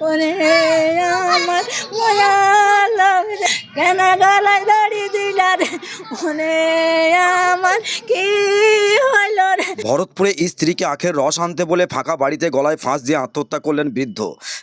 ওরে আমার রে। কেন গলায় ভরতপুরে স্ত্রীকে আখের রস আনতে বলে ফাঁকা বাড়িতে গলায় ফাঁস দিয়ে আত্মহত্যা করলেন বৃদ্ধ।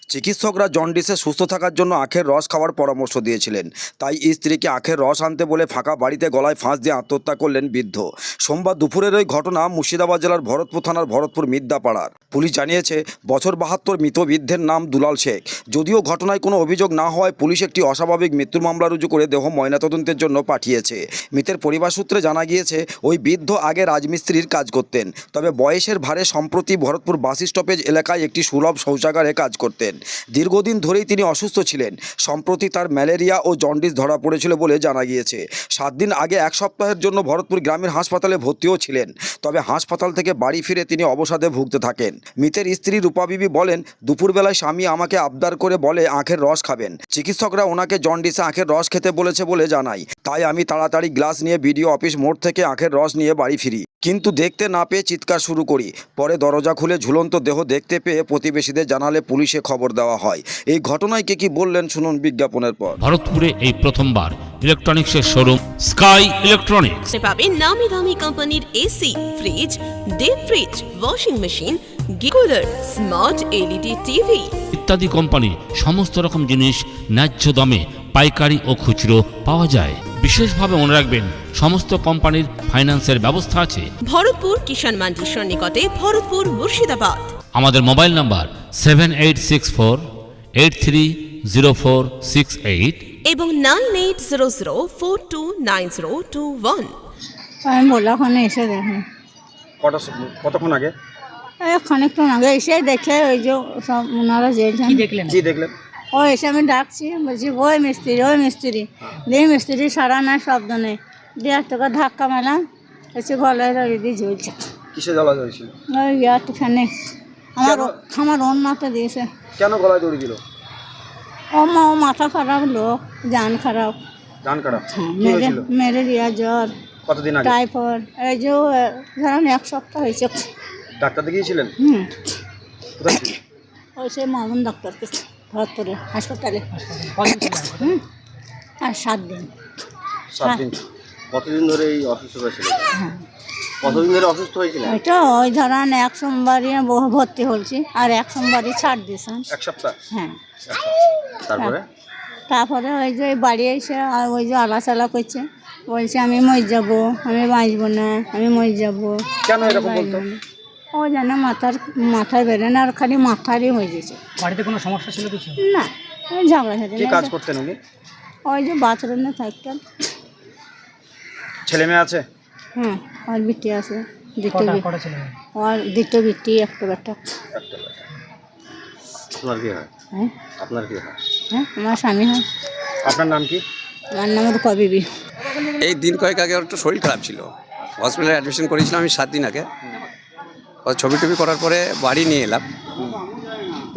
চিকিৎসকরা জন্ডিসে সুস্থ থাকার জন্য আখের রস খাওয়ার পরামর্শ দিয়েছিলেন। তাই স্ত্রীকে আখের রস আনতে বলে ফাঁকা বাড়িতে গলায় ফাঁস দিয়ে আত্মহত্যা করলেন বৃদ্ধ। সোমবার দুপুরের ওই ঘটনা মুর্শিদাবাদ জেলার ভরতপুর থানার ভরতপুর মিদ্যাপাড়ার। পুলিশ জানিয়েছে, বছর বাহাত্তর মৃত বৃদ্ধের নাম দুলাল শেখ। যদিও ঘটনায় কোনো অভিযোগ না হওয়ায় পুলিশ একটি অস্বাভাবিক মৃত্যুর মামলা রুজু করে দেহ ময়নাতদন্তের জন্য পাঠিয়েছে মৃতের পরিবার সূত্রে জানা গিয়েছে, ওই বৃদ্ধ আগে রাজমিস্ত্রির কাজ করতেন, তবে বয়সের ভারে সম্প্রতি ভরতপুর বাস স্টপেজ এলাকায় একটি সুলভ শৌচাগারে কাজ করতেন। দীর্ঘদিন ধরেই তিনি অসুস্থ ছিলেন। সম্প্রতি তার ম্যালেরিয়া ও জন্ডিস ধরা পড়েছিল বলে জানা গিয়েছে। সাত দিন আগে এক সপ্তাহের জন্য ভরতপুর গ্রামের হাসপাতালে ভর্তিও ছিলেন, তবে হাসপাতাল থেকে বাড়ি ফিরে তিনি অবসাদে ভুগতে থাকেন। মৃতের স্ত্রী রূপা বিবি বলেন, দুপুরবেলায় স্বামী আমাকে আবদার করে বলে আখের রস খাবেন। চিকিৎসকরা ওনাকে জন্ডিসে আখের রস খেতে বলেছে বলে জানাই তাই আমি তাড়াতাড়ি গ্লাস নিয়ে বিডিও অফিস মোড় থেকে আখের রস নিয়ে বাড়ি ফিরি। কিন্তু দেখতে না পেয়ে চিৎকার শুরু করি। পরে দরজা খুলে ঝুলন্ত দেহ দেখতে পেয়ে প্রতিবেশীদের জানালে পুলিশে খবর দেওয়া হয়। এই ঘটনায় কে কি বললেন শুনুন বিজ্ঞাপনের পর। ভারতপুরে এই প্রথমবার ইলেকট্রনিক্সের শোরুম স্কাই ইলেকট্রনিক্স। পাবেন নামি দামি কোম্পানির AC fridge deep fridge washing machine গিকুলার smart LED TV ইত্যাদি কোম্পানি সমস্ত রকম জিনিস ন্যায্য দামে পাইকারি ও খুচরো পাওয়া যায়। বিশেষভাবে মনে রাখবেন সমস্ত কোম্পানির ফাইন্যান্সের ব্যবস্থা আছে। ভরতপুর কিষাণ মান্ডির সন্নিকটে ভরতপুর মুর্শিদাবাদ। আমাদের mobile number seven eight six four eight three zero four six eight এবং nine eight zero zero four two nine zero two one আমি বললাম ওখানে এসে দেখুন কটা কতক্ষণ আগে? এই খানিকক্ষণ আগে এসে দেখে ওই যে সব ওনারা যেয়েছেন কি দেখলেন? ও এসে আমি ডাকছি বলছি ওই মিস্ত্রি ওই মিস্ত্রি দিয়ে মিস্ত্রি সারা না শব্দ নেই দিয়ে একটা ধাক্কা মারলাম এসে গলায় দাঁড়িয়ে দিয়ে ঝুলছে কিসে জ্বালা ওই ইয়ারটা ফ্যানে আমার আমার অন্যতে দিয়েছে। কেন গলায় দড়ি দিল? ও মা ও মাথা খারাপ লোক জান খারাপ। গান খারাপ? মেরে ম্যালেরিয়া জ্বর কতদিন টাইফয়েড এই যে ধরেন এক সপ্তাহ হয়েছে। ডাক্তার দেখিয়েছিলেন? হুম। কোথায় ওই সে মামুন ডাক্তারকে। ভরতপুরে হাসপাতালে। আর সাত দিন। সাত দিন। কতদিন ধরে এই অসুস্থ হয়েছিল? কতদিন ধরে অসুস্থ হয়েছিলেন ওইটা ওই ধরেন এক সোমবারই ভর্তি হলছি আর এক সোমবারই ছাড় দিয়েছেন এক সপ্তাহ? হ্যাঁ। তারপরে? তারপরে ওই যে বাড়ি এসে ওই যে আলাচালা করছে। বলছে আমি মর যাব আমি বাঁচবো না আমি মর যাব। কেন এরকম বলতো? ও যেন মাথার মাথায় বেরোয় না আর খালি মাথারই হয়ে গেছে। বাড়িতে কোনো সমস্যা ছিল কিছু? না ওই ঝগড়া ঝাড়ি কি কাজ করতেন উনি? ওই যে বাথরুমে থাকতেন। ছেলে মেয়ে আছে? হ্যাঁ আর বিটি আছে দুটো কটা বি- কটা আর দুটো বিটি। একটা বেটা। আপনার কি হয়? হ্যাঁ? আপনার কি হয়? হ্যাঁ আমার স্বামী হয়। আপনার নাম কি? আমার নাম রূপা বিবি। এই দিন কয়েক আগে ওর একটু শরীর খারাপ ছিল। হসপিটালে অ্যাডমিশন করেছিলাম আমি সাত দিন আগে। ছবি টবি করার পরে বাড়ি নিয়ে এলাম।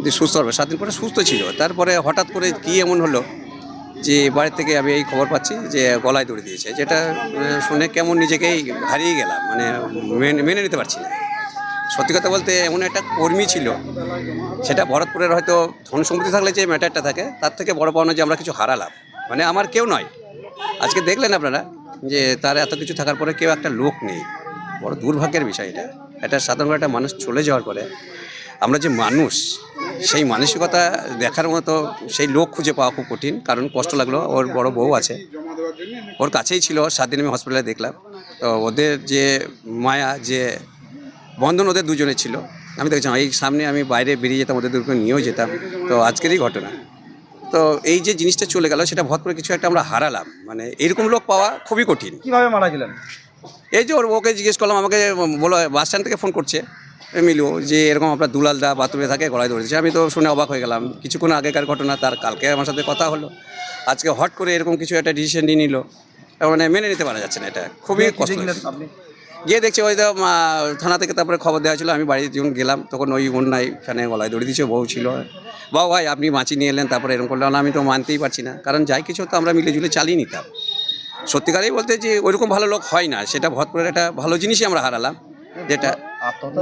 দিয়ে সুস্থ হবে। সাত দিন পরে সুস্থ ছিল। তারপরে হঠাৎ করে কী এমন হলো যে বাড়ি থেকে আমি এই খবর পাচ্ছি যে গলায় দড়ি দিয়েছে। যেটা শুনে কেমন নিজেকেই হারিয়ে গেলাম। মানে মেনে মেনে নিতে পারছি না। সত্যি কথা বলতে এমন একটা কর্মী ছিল। সেটা ভরতপুরের হয়তো ধন সম্পত্তি থাকলে যে ম্যাটারটা থাকে, তার থেকে বড় পাওনা যে আমরা কিছু হারালাম। মানে আমার কেউ নয়। আজকে দেখলেন আপনারা যে তার এত কিছু থাকার পরে কেউ একটা লোক নেই। বড় দুর্ভাগ্যের বিষয় এটা। একটা সাধারণ একটা মানুষ চলে যাওয়ার পরে আমরা যে মানুষ, সেই মানসিকতা দেখার মতো সেই লোক খুঁজে পাওয়া খুব কঠিন, কারণ কষ্ট লাগল, ওর বড় বউ আছে। ওর কাছেই ছিল, সাত দিন আমি হসপিটালে দেখলাম। তো ওদের যে মায়া, যে বন্ধন ওদের দুজনে ছিল। আমি দেখছিলাম, এই সামনে আমি বাইরে বেরিয়ে যেতাম, ওদের দুটো নিয়েও যেতাম। তো আজকেরই ঘটনা। তো এই যে জিনিসটা চলে গেল, সেটা ভর করে কিছু একটা আমরা হারালাম। মানে এরকম লোক পাওয়া খুবই কঠিন। কীভাবে মারা গেলেন? এই যে ওর ওকে জিজ্ঞেস করলাম আমাকে বলো বাস স্ট্যান্ড থেকে ফোন করছে মিলু যে এরকম আপনার দুলালদা বাথরুমে থাকে গলায় ধরেছে আমি তো শুনে অবাক হয়ে গেলাম কিছুক্ষণ আগেকার ঘটনা তার কালকে আমার সাথে কথা হলো আজকে হট করে এরকম কিছু একটা ডিসিশন নিয়ে নিল মানে মেনে নিতে পারা যাচ্ছে না এটা খুবই কষ্ট। গিয়ে দেখছি ওই তো থানা থেকে তারপরে খবর দেওয়া ছিল আমি বাড়ি যখন গেলাম তখন ওই অন্যায় ফ্যানে গলায় দড়ি দিয়েছে বউ ছিল। বাবা ভাই আপনি মাছি নিয়ে এলেন তারপরে এরকম করলেন আমি তো মানতেই পারছি না কারণ যাই কিছু তো আমরা মিলে জুলে চালিয়ে নিতাম। সত্যিকারেই বলতে যে ওইরকম ভালো লোক হয় না সেটা ভরপুরের একটা ভালো জিনিসই আমরা হারালাম যেটা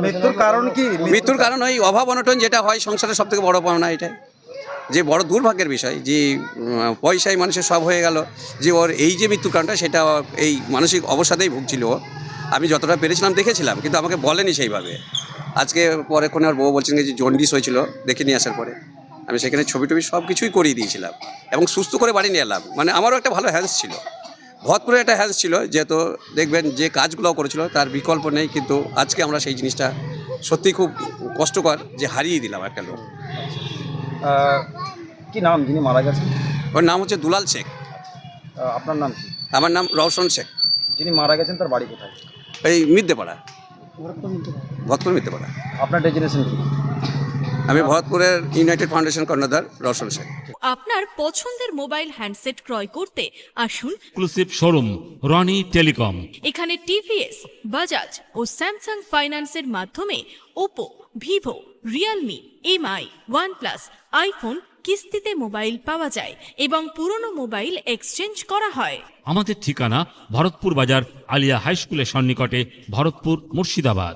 মৃত্যুর কারণ কি? মৃত্যুর কারণ ওই অভাব অনটন যেটা হয় সংসারের সব থেকে বড় পাওনা এটাই। যে বড় দুর্ভাগ্যের বিষয় যে পয়সায় মানুষের সব হয়ে গেল যে ওর এই যে মৃত্যুর কারণটা সেটা এই মানসিক অবসাদেই ভুগছিল ও। আমি যতটা পেরেছিলাম দেখেছিলাম কিন্তু আমাকে বলেনি সেইভাবে। আজকে পরে কোনো আর বউ বলছেন যে জন্ডিস হয়েছিল দেখে নিয়ে আসার পরে। আমি সেখানে ছবি টবি সব কিছুই করিয়ে দিয়েছিলাম। এবং সুস্থ করে বাড়ি নিয়ে এলাম। মানে আমারও একটা ভালো হ্যান্স ছিল। ভরতপুরে একটা হ্যান্স ছিল যেহেতু দেখবেন যে কাজগুলো করেছিল তার বিকল্প নেই কিন্তু আজকে আমরা সেই জিনিসটা সত্যি খুব কষ্টকর যে হারিয়ে দিলাম একটা লোক। কি নাম? যিনি মারা গেছেন? ওর নাম হচ্ছে দুলাল শেখ। আপনার নাম কি? আমার নাম রওশন শেখ। যিনি মারা গেছেন তার বাড়ি কোথায়? এই মিদ্যেপাড়া। ভরতপুর মিদ্যেপাড়া আপনার ডেজিনেশন কি? আমি ভরতপুরের ইউনাইটেড ফাউন্ডেশন কর্ণধার রওশন শেখ আপনার পছন্দের মোবাইল হ্যান্ডসেট ক্রয় করতে আসুন। এক্সক্লুসিভ শোরুম রনি টেলিকম এখানে টিভিএস বাজাজ ও স্যামসাং ফাইন্যান্সের মাধ্যমে Oppo Vivo Realme MI OnePlus iPhone কিস্তিতে মোবাইল পাওয়া যায় এবং পুরনো মোবাইল এক্সচেঞ্জ করা হয়। আমাদের ঠিকানা ভরতপুর বাজার আলিয়া হাই স্কুলের সন্নিকটে Bharatpur Murshidabad.